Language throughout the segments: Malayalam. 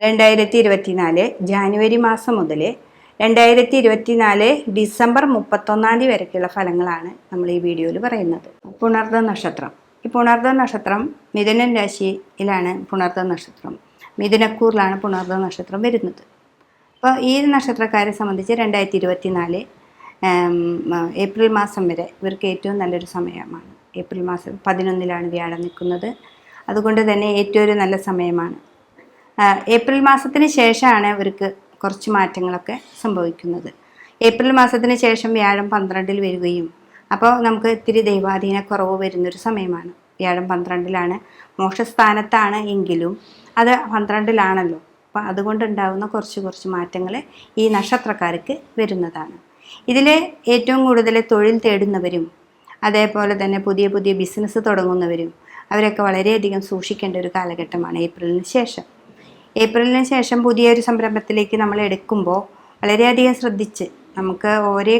രണ്ടായിരത്തി ഇരുപത്തിനാല് ജാനുവരി മാസം മുതൽ രണ്ടായിരത്തി ഇരുപത്തിനാല് ഡിസംബർ മുപ്പത്തൊന്നാം തീയതി വരയ്ക്കുള്ള ഫലങ്ങളാണ് നമ്മൾ ഈ വീഡിയോയിൽ പറയുന്നത്. പുണർദ നക്ഷത്രം. ഈ പുണർദ നക്ഷത്രം മിഥുനൻ രാശിയിലാണ് പുണർദ നക്ഷത്രം. മിഥുനക്കൂറിലാണ് പുണർദ നക്ഷത്രം വരുന്നത്. അപ്പോൾ ഈ നക്ഷത്രക്കാരെ സംബന്ധിച്ച് രണ്ടായിരത്തി ഇരുപത്തിനാല് ഏപ്രിൽ മാസം വരെ ഇവർക്ക് ഏറ്റവും നല്ലൊരു സമയമാണ്. ഏപ്രിൽ മാസം പതിനൊന്നിലാണ് വ്യാഴം നിൽക്കുന്നത്. അതുകൊണ്ട് തന്നെ ഏറ്റവും ഒരു നല്ല സമയമാണ്. ഏപ്രിൽ മാസത്തിന് ശേഷമാണ് ഇവർക്ക് കുറച്ച് മാറ്റങ്ങളൊക്കെ സംഭവിക്കുന്നത്. ഏപ്രിൽ മാസത്തിന് ശേഷം വ്യാഴം പന്ത്രണ്ടിൽ വരികയും അപ്പോൾ നമുക്ക് ഇത്തിരി ദൈവാധീന കുറവ് വരുന്നൊരു സമയമാണ്. വ്യാഴം പന്ത്രണ്ടിലാണ് മോക്ഷസ്ഥാനത്താണ് എങ്കിലും അത് പന്ത്രണ്ടിലാണല്ലോ. അപ്പം അതുകൊണ്ടുണ്ടാകുന്ന കുറച്ച് കുറച്ച് മാറ്റങ്ങൾ ഈ നക്ഷത്രക്കാർക്ക് വരുന്നതാണ്. ഇതിൽ ഏറ്റവും കൂടുതൽ തൊഴിൽ തേടുന്നവരും അതേപോലെ തന്നെ പുതിയ പുതിയ ബിസിനസ് തുടങ്ങുന്നവരും അവരൊക്കെ വളരെയധികം സൂക്ഷിക്കേണ്ട ഒരു കാലഘട്ടമാണ് ഏപ്രിലിന് ശേഷം. ഏപ്രിലിന് ശേഷം പുതിയൊരു സംരംഭത്തിലേക്ക് നമ്മൾ എടുക്കുമ്പോൾ വളരെയധികം ശ്രദ്ധിച്ച് നമുക്ക് ഒരേ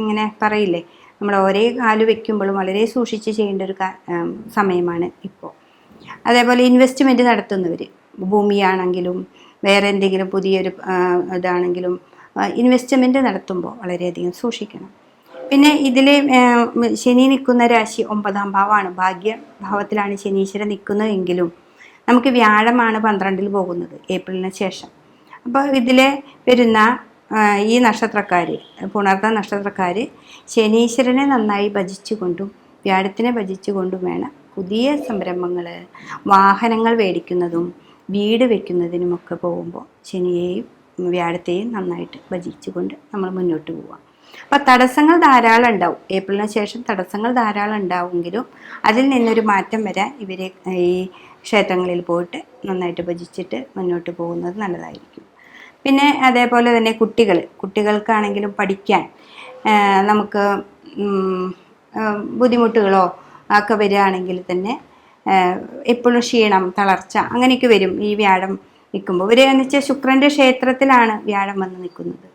ഇങ്ങനെ പറയില്ലേ? നമ്മൾ ഒരേ കാൽ വെക്കുമ്പോഴും വളരെ സൂക്ഷിച്ച് ചെയ്യേണ്ട ഒരു സമയമാണ് ഇപ്പോൾ. അതേപോലെ ഇൻവെസ്റ്റ്മെന്റ് നടത്തുന്നവർ ഭൂമിയാണെങ്കിലും വേറെ എന്തെങ്കിലും പുതിയൊരു ഇതാണെങ്കിലും ഇൻവെസ്റ്റ്മെന്റ് നടത്തുമ്പോൾ വളരെയധികം സൂക്ഷിക്കണം. പിന്നെ ഇതിൽ ശനി നിൽക്കുന്ന രാശി ഒമ്പതാം ഭാവമാണ്. ഭാഗ്യഭാവത്തിലാണ് ശനീശ്വരൻ നിൽക്കുന്നതെങ്കിലും നമുക്ക് വ്യാഴമാണ് പന്ത്രണ്ടിൽ പോകുന്നത് ഏപ്രിലിന് ശേഷം. അപ്പോൾ ഇതിൽ വരുന്ന ഈ നക്ഷത്രക്കാർ പുണർത്ത നക്ഷത്രക്കാർ ശനീശ്വരനെ നന്നായി ഭജിച്ചുകൊണ്ടും വ്യാഴത്തിനെ ഭജിച്ചുകൊണ്ടും വേണം പുതിയ സംരംഭങ്ങൾ വാഹനങ്ങൾ മേടിക്കുന്നതും വീട് വയ്ക്കുന്നതിനുമൊക്കെ പോകുമ്പോൾ ശനിയെയും വ്യാഴത്തെയും നന്നായിട്ട് ഭജിച്ചുകൊണ്ട് നമ്മൾ മുന്നോട്ട് പോവാം. അപ്പോൾ തടസ്സങ്ങൾ ധാരാളം ഉണ്ടാവും. ഏപ്രിലിന് ശേഷം തടസ്സങ്ങൾ ധാരാളം ഉണ്ടാവുമെങ്കിലും അതിൽ നിന്നൊരു മാറ്റം വരാൻ ഇവരെ ഈ ക്ഷേത്രങ്ങളിൽ പോയിട്ട് നന്നായിട്ട് ഭജിച്ചിട്ട് മുന്നോട്ട് പോകുന്നത് നല്ലതായിരിക്കും. പിന്നെ അതേപോലെ തന്നെ കുട്ടികൾ കുട്ടികൾക്കാണെങ്കിലും പഠിക്കാൻ നമുക്ക് ബുദ്ധിമുട്ടുകളോ ഒക്കെ വരികയാണെങ്കിൽ തന്നെ എപ്പോഴും ക്ഷീണം തളർച്ച അങ്ങനെയൊക്കെ വരും ഈ വ്യാഴം നിൽക്കുമ്പോൾ. ഇവർ എന്ന് വെച്ചാൽ ശുക്രന്റെ ക്ഷേത്രത്തിലാണ് വ്യാഴം വന്ന് നിൽക്കുന്നത്.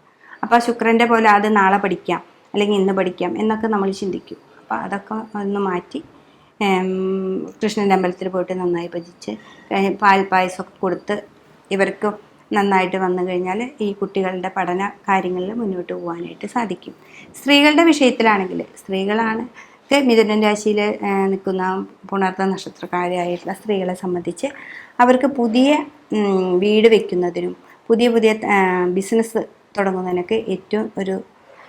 അപ്പോൾ ശുക്രന്റെ പോലെ അത് നാളെ പഠിക്കാം അല്ലെങ്കിൽ ഇന്ന് പഠിക്കാം എന്നൊക്കെ നമ്മൾ ചിന്തിക്കും. അപ്പോൾ അതൊക്കെ ഒന്ന് മാറ്റി കൃഷ്ണന്റെ അമ്പലത്തിൽ പോയിട്ട് നന്നായി ഭജിച്ച് പാൽ പായസമൊക്കെ കൊടുത്ത് ഇവർക്ക് നന്നായിട്ട് വന്നു കഴിഞ്ഞാൽ ഈ കുട്ടികളുടെ പഠന കാര്യങ്ങളിൽ മുന്നോട്ട് പോകാനായിട്ട് സാധിക്കും. സ്ത്രീകളുടെ വിഷയത്തിലാണെങ്കിൽ സ്ത്രീകളാണ് മിഥുനൻ രാശിയിൽ നിൽക്കുന്ന പുണർത്ത നക്ഷത്രക്കാരായിട്ടുള്ള സ്ത്രീകളെ സംബന്ധിച്ച് അവർക്ക് പുതിയ വീട് വയ്ക്കുന്നതിനും പുതിയ പുതിയ ബിസിനസ് തുടങ്ങുന്നതിനൊക്കെ ഏറ്റവും ഒരു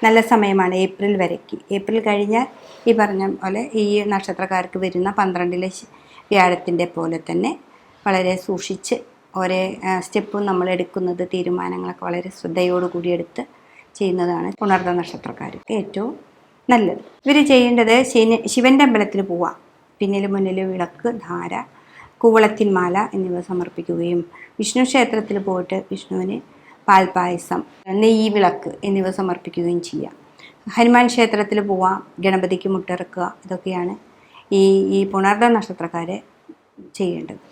നല്ല സമയമാണ് ഏപ്രിൽ വരയ്ക്ക്. ഏപ്രിൽ കഴിഞ്ഞാൽ ഈ പറഞ്ഞ പോലെ ഈ നക്ഷത്രക്കാർക്ക് വരുന്ന പന്ത്രണ്ടിലെ വ്യാഴത്തിന്റെ പോലെ തന്നെ വളരെ സൂക്ഷിച്ച് ഓരോ സ്റ്റെപ്പും നമ്മൾ എടുക്കുന്നത് തീരുമാനങ്ങളൊക്കെ വളരെ ശ്രദ്ധയോടുകൂടി എടുത്ത് ചെയ്യുന്നതാണ് പുണർത്ത നക്ഷത്രക്കാർക്ക് ഏറ്റവും നല്ലത്. ഇവർ ചെയ്യേണ്ടത് ശനി ശിവന്റെ അമ്പലത്തിൽ പോവാം പിന്നിൽ മുന്നിൽ വിളക്ക് ധാര കൂവളത്തിൻ മാല എന്നിവ സമർപ്പിക്കുകയും വിഷ്ണു ക്ഷേത്രത്തിൽ പോയിട്ട് വിഷ്ണുവിന് പാൽപ്പായസം നെയ്യ് വിളക്ക് എന്നിവ സമർപ്പിക്കുകയും ചെയ്യാം. ഹനുമാൻ ക്ഷേത്രത്തിൽ പോവാം ഗണപതിക്ക് മുട്ടിറക്കുക ഇതൊക്കെയാണ് ഈ ഈ പുണർദ നക്ഷത്രക്കാർ ചെയ്യേണ്ടത്.